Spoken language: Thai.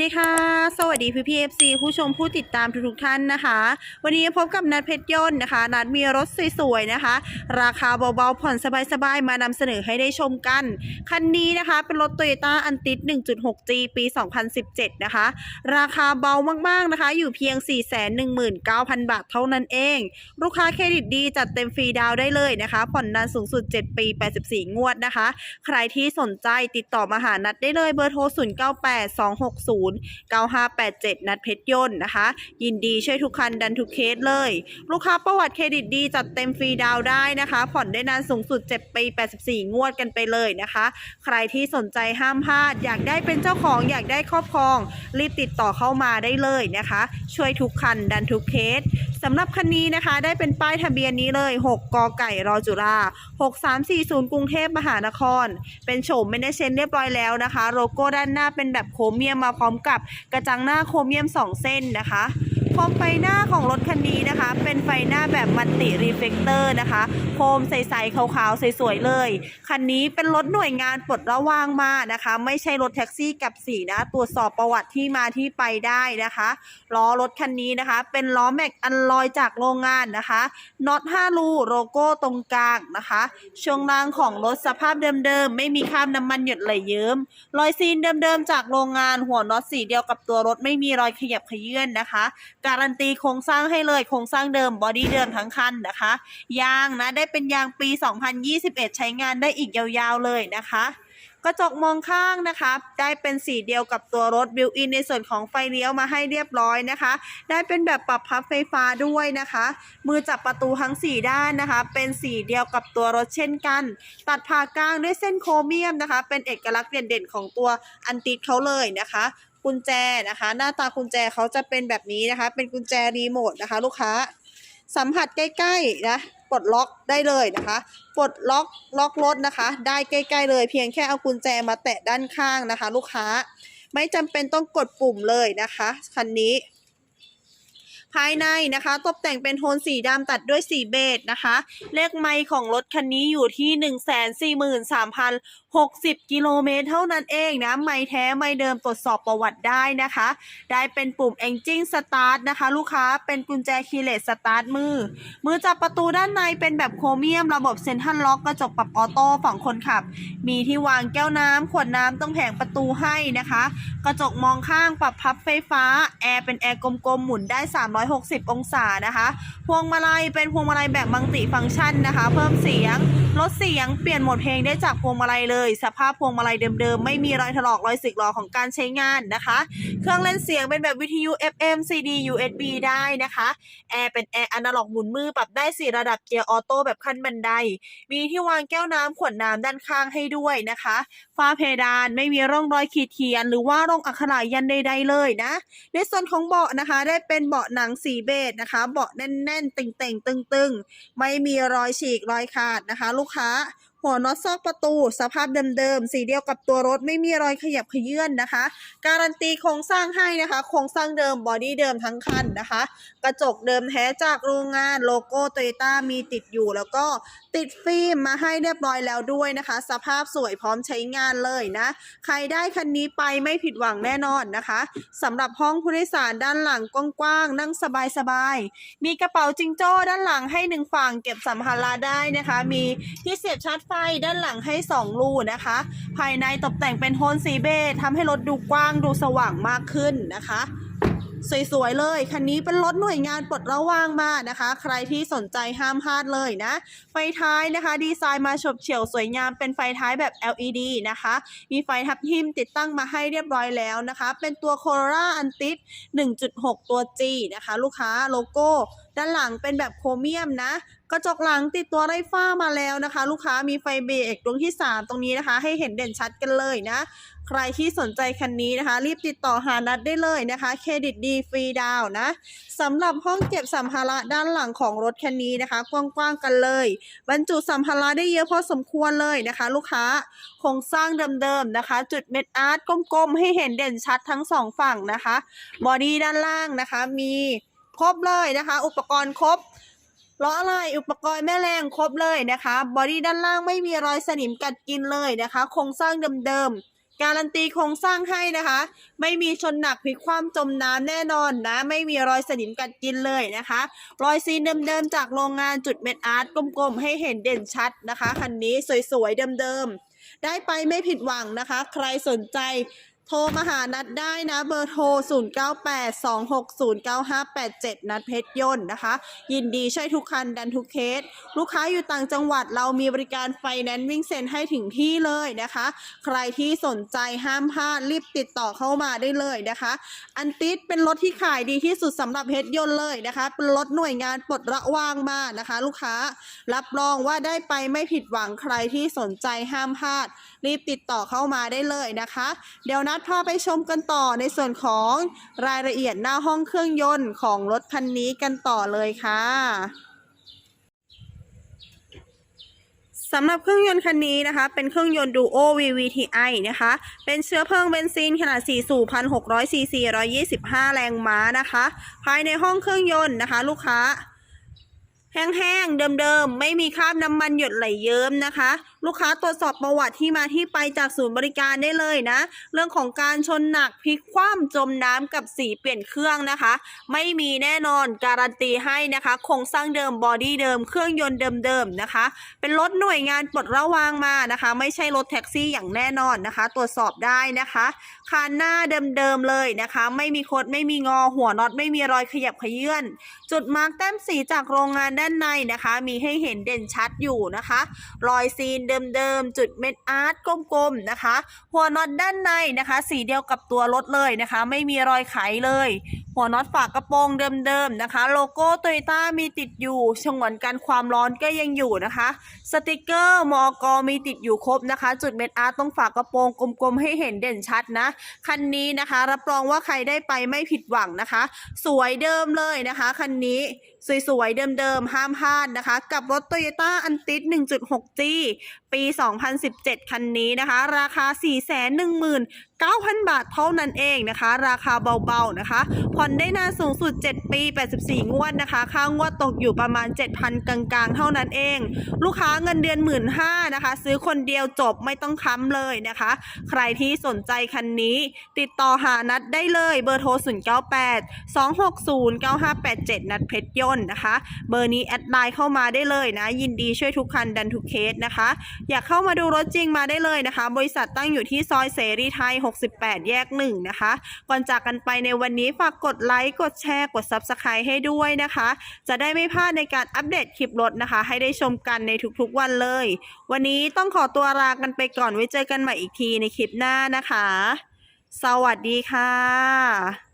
ดีค่ะ สวัสดีพี่พีเอฟซีผู้ชมผู้ติดตามทุกๆท่านนะคะ วันนี้พบกับนัดเพชรยนต์นะคะ นัดมีรถสวยๆนะคะ ราคาเบาๆ ผ่อนสบายๆ มานำเสนอให้ได้ชมกัน คันนี้นะคะเป็นรถ t o y ยต้าอันติด 1.6G ปี 2017 นะคะ ราคาเบามากๆนะคะ อยู่เพียง 419,000 บาทเท่านั้นเอง ลูกค้าเครดิตดีจัดเต็มฟรีดาวได้เลยนะคะ ผ่อนนานสูงสุด 7 ปี 84 งวดนะคะ ใครที่สนใจติดต่อมาหานัดได้เลยเบอร์โทร 098260 9587 นัดเพชรยนต์นะคะ ยินดีช่วยทุกคันดันทุกเคสเลย ลูกค้าประวัติเครดิตดีจัดเต็มฟรีดาวได้นะคะ ผ่อนได้นานสูงสุด 7 ปี 84 งวดกันไปเลยนะคะ ใครที่สนใจห้ามพลาด อยากได้เป็นเจ้าของอยากได้ครอบครอง รีบติดต่อเข้ามาได้เลยนะคะ ช่วยทุกคันดันทุกเคสสำหรับคันนี้นะคะ ได้เป็นป้ายทะเบียนนี้เลย 6 กไก่รอจุฬา6340 กรุงเทพมหานคร เป็นโฉมไม่ได้เชนเรียบร้อยแล้วนะคะ โลโก้ด้านหน้าเป็นแบบโครเมียมมาพร้อมกับกระจังหน้าโครเมียม 2 เส้นนะคะโคมไปหน้าของรถคันนี้ เป็นไฟหน้าแบบมัลติรีเฟกเตอร์นะคะโคมใสๆขาวๆสวยๆเลย คันนี้เป็นรถหน่วยงานปลดระวางมานะคะ ไม่ใช่รถแท็กซี่กับสีนะ ตรวจสอบประวัติที่มาที่ไปได้นะคะล้อรถคันนี้นะคะ เป็นล้อแม็กอันลอยจากโรงงานนะคะน็อต5รูโลโก้ตรงกลางนะคะช่วงล่างของรถสภาพเดิมๆ ไม่มีคราบน้ำมันหยดไหลเยิ้มรอยซีนเดิมๆ จากโรงงานหัวน็อตสีเดียวกับตัวรถไม่มีรอยขยับขยื่นนะคะ การันตีโครงสร้างให้เลยโครงสร้างเดิมเดิมบอดี้เดิมทั้งคันนะคะ ยางนะได้เป็นยางปี 2021 ใช้งานได้อีกยาวๆเลยนะคะกระจกมองข้างนะคะได้เป็นสีเดียวกับตัวรถบิวอินในส่วนของไฟเลี้ยวมาให้เรียบร้อยนะคะ ได้เป็นแบบปรับพับไฟฟ้าด้วยนะคะ มือจับประตูทั้ง 4 ด้านนะคะ เป็นสีเดียวกับตัวรถเช่นกัน ตัดผ่ากลางด้วยเส้นโครเมียมนะคะ เป็นเอกลักษณ์เด่นๆของตัวอันติดเขาเลยนะคะกุญแจนะคะ หน้าตากุญแจเขาจะเป็นแบบนี้นะคะ เป็นกุญแจรีโมทนะคะ ลูกค้า สัมผัสใกล้ๆนะปลดล็อกได้เลยนะคะปลดล็อกล็อกรถนะคะ ได้ใกล้ ๆ เลย เพียงแค่เอากุญแจมาแตะด้านข้างนะคะ ลูกค้าไม่จำเป็นต้องกดปุ่มเลยนะคะคันนี้ ภายในนะคะ ตกแต่งเป็นโทนสีดำตัดด้วยสีเบจนะคะ เลขไมล์ของรถคันนี้อยู่ที่60 กิโลเมตรเท่านั้นเองนะ ไมล์แท้ไมล์เดิมตรวจสอบประวัติได้นะคะ ได้เป็นปุ่ม Engine Start นะคะ ลูกค้าเป็นกุญแจคีย์เลสสตาร์ทมือ มือจับประตูด้านในเป็นแบบโครเมียมระบบเซ็นทรัลล็อกกระจกปรับออโต้ฝั่งคนขับ มีที่วางแก้วน้ำขวดน้ำต้องแผงประตูให้นะคะ กระจกมองข้างปรับพับไฟฟ้า แอร์เป็นแอร์กลมๆหมุนได้ 360 องศานะคะ พวงมาลัยเป็นพวงมาลัยแบบมัลติฟังก์ชันนะคะ เพิ่มเสียงลดเสียงเปลี่ยนโหมดเพลงได้จากพวงมาลัยเลยสภาพพวงมาลัยเดิมๆ ไม่มีรอยถลอกรอยสึกหรอของการใช้งานนะคะ เครื่องเล่นเสียงเป็นแบบวิทยุ FM CD USB ได้นะคะแอร์เป็นแอร์อนาล็อกหมุนมือปรับได้ 4 ระดับเกียร์ออโต้แบบขั้นบันได มีที่วางแก้วน้ำขวดน้ำด้านข้างให้ด้วยนะคะฝ้าเพดานไม่มีร่องรอยขีดเขียน หรือว่าร่องอักขระยันใดๆเลยนะ ในส่วนของเบาะนะคะ ได้เป็นเบาะหนังสีเบจนะคะ เบาะแน่นๆตึงๆตึงๆ ไม่มีรอยฉีกรอยขาดนะคะ ลูกค้า หัวน็อตซอกประตู สภาพเดิมๆ สีเดียวกับตัวรถไม่มีรอยขยับขยื่นนะคะ การันตีโครงสร้างให้นะคะ โครงสร้างเดิมบอดี้เดิมทั้งคันนะคะ กระจกเดิมแท้จากโรงงานโลโก้โตโยต้ามีติดอยู่แล้วก็ ติดฟิล์มมาให้เรียบร้อยแล้วด้วยนะคะ สภาพสวยพร้อมใช้งานเลยนะ ใครได้คันนี้ไปไม่ผิดหวังแน่นอนนะคะสำหรับห้องผู้โดยสารด้านหลังกว้างๆนั่งสบายๆมีกระเป๋าจิงโจ้ด้านหลังให้หนึ่งฝั่งเก็บสัมภาระได้นะคะ มีที่เสียบชาร์จไฟด้านหลังให้สองรูนะคะ ภายในตกแต่งเป็นโทนสีเบจทำให้รถดูกว้างดูสว่างมากขึ้นนะคะ สวยๆเลย คันนี้เป็นรถหน่วยงานปลดระวางมานะคะ ใครที่สนใจห้ามพลาดเลยนะ ไฟท้ายนะคะ ดีไซน์มาฉบเฉี่ยวสวยงามเป็นไฟท้ายแบบ LED นะคะ มีไฟทับทิมติดตั้งมาให้เรียบร้อยแล้วนะคะ เป็นตัว Corolla a n t i 1.6 ตัว G นะคะ ลูกค้าโลโก้ ด้านหลังเป็นแบบโครเมียมนะ กระจกหลังติดตัวไร้ฝ้ามาแล้วนะคะ ลูกค้ามีไฟเบรกดวงที่ 3 ตรงนี้นะคะ ให้เห็นเด่นชัดกันเลยนะ ใครที่สนใจคันนี้นะคะ รีบติดต่อหานัดได้เลยนะคะเครดิตดีฟรีดาวน์นะสำหรับห้องเก็บสัมภาระด้านหลังของรถคันนี้นะคะ กว้างๆกันเลย บรรจุสัมภาระได้เยอะพอสมควรเลยนะคะ ลูกค้าโครงสร้างเดิมๆนะคะ จุดเม็ดอาร์ตกลมๆให้เห็นเด่นชัดทั้งสองฝั่งนะคะบอดี้ด้านล่างนะคะ มีครบเลยนะคะ อุปกรณ์ครบ ล้ออะไรอุปกรณ์แม่แรงครบเลยนะคะ บอดี้ด้านล่างไม่มีรอยสนิมกัดกินเลยนะคะ โครงสร้างเดิมๆ การันตีโครงสร้างให้นะคะ ไม่มีชนหนักพลิกคว่ำจมน้ำแน่นอนนะ ไม่มีรอยสนิมกัดกินเลยนะคะ รอยซีนเดิมๆ จากโรงงานจุดเม็ดอาร์ตกลมๆ ให้เห็นเด่นชัดนะคะ คันนี้สวยๆ เดิมๆ ได้ไปไม่ผิดหวังนะคะ ใครสนใจ โทรมาหานัดได้นะเบอร์โทร 0982609587 นัดเพชรยนต์นะคะ ยินดีช่วยทุกคันดันทุกเคส ลูกค้าอยู่ต่างจังหวัดเรามีบริการไฟแนนซ์วิ่งเซ็นให้ถึงที่เลยนะคะ ใครที่สนใจห้ามพลาดรีบติดต่อเข้ามาได้เลยนะคะ อันติสเป็นรถที่ขายดีที่สุดสำหรับเพชรยนต์เลยนะคะ เป็นรถหน่วยงานปลดระวางมานะคะ ลูกค้ารับรองว่าได้ไปไม่ผิดหวังใครที่สนใจห้ามพลาด รีบติดต่อเข้ามาได้เลยนะคะ เดี๋ยวนัดพาไปชมกันต่อในส่วนของรายละเอียดหน้าห้องเครื่องยนต์ของรถคันนี้กันต่อเลยค่ะสำหรับเครื่องยนต์คันนี้นะคะ เป็นเครื่องยนต์ Duo VVTi นะคะ เป็นเชื้อเพลิงเบนซินขนาด 4 สูบ1,600 ซีซี 125 แรงม้านะคะ ภายในห้องเครื่องยนต์นะคะ ลูกค้า แห้งๆ เดิมๆ ไม่มีคราบน้ำมันหยดไหลเยิ้มนะคะลูกค้าตรวจสอบประวัติที่มาที่ไปจากศูนย์บริการได้เลยนะ เรื่องของการชนหนักพลิกคว่ำจมน้ำกับสีเปลี่ยนเครื่องนะคะ ไม่มีแน่นอนการันตีให้นะคะโครงสร้างเดิมบอดี้เดิมเครื่องยนต์เดิมๆนะคะ เป็นรถหน่วยงานปลดระวางมานะคะ ไม่ใช่รถแท็กซี่อย่างแน่นอนนะคะ ตรวจสอบได้นะคะคานหน้าเดิมๆเลยนะคะ ไม่มีคดไม่มีงอหัวน็อตไม่มีรอยขยับขยื่นจุดมาร์กแต้มสีจากโรงงานด้านในนะคะ มีให้เห็นเด่นชัดอยู่นะคะ รอยซีนเดิมๆ จุดเม็ดอาร์ตกลมๆนะคะ หัวน็อตด้านในนะคะ สีเดียวกับตัวรถเลยนะคะ ไม่มีรอยไขเลย หัวน็อตฝากระโปรงเดิมๆนะคะ โลโก้โตโยต้ามีติดอยู่ชงวนกันความร้อนก็ยังอยู่นะคะ สติกเกอร์มอกมีติดอยู่ครบนะคะ จุดเม็ดอาร์ตตรงฝากระโปรงกลมๆ ให้เห็นเด่นชัดนะ คันนี้นะคะ รับรองว่าใครได้ไปไม่ผิดหวังนะคะ สวยเดิมเลยนะคะคันนี้สวยๆ เดิมๆ ห้ามพลาดนะคะ กับรถ Toyota a n t i s 1.6G ปี 2017 คันนี้นะคะ ราคา9,000 บาทเท่านั้นเองนะคะ ราคาเบาๆนะคะผ่อนได้นานสูงสุด 7 ปี 84 งวดนะคะค่างวดตกอยู่ประมาณ 7,000 กลางๆ เท่านั้นเอง ลูกค้าเงินเดือน1 5ื่นนะคะ ซื้อคนเดียวจบไม่ต้องค้ำเลยนะคะ ใครที่สนใจคันนี้ ติดต่อหานัดได้เลยเบอร์โทร 098 260 9587 นัดเพชรยนต์นะคะ เบอร์นี้แอดไลน์เข้ามาได้เลยนะ ยินดีช่วยทุกคันดันทุกเคสนะคะ อยากเข้ามาดูรถจริงมาได้เลยนะคะ บริษัทตั้งอยู่ที่ซอยเสรีไทย68 แยก 1 นะคะ ก่อนจากกันไปในวันนี้ฝากกดไลค์ กดแชร์ กด Subscribe ให้ด้วยนะคะ จะได้ไม่พลาดในการอัปเดตคลิปรถนะคะ ให้ได้ชมกันในทุกๆวันเลย วันนี้ต้องขอตัวลากันไปก่อนไว้เจอกันใหม่อีกทีในคลิปหน้านะคะ สวัสดีค่ะ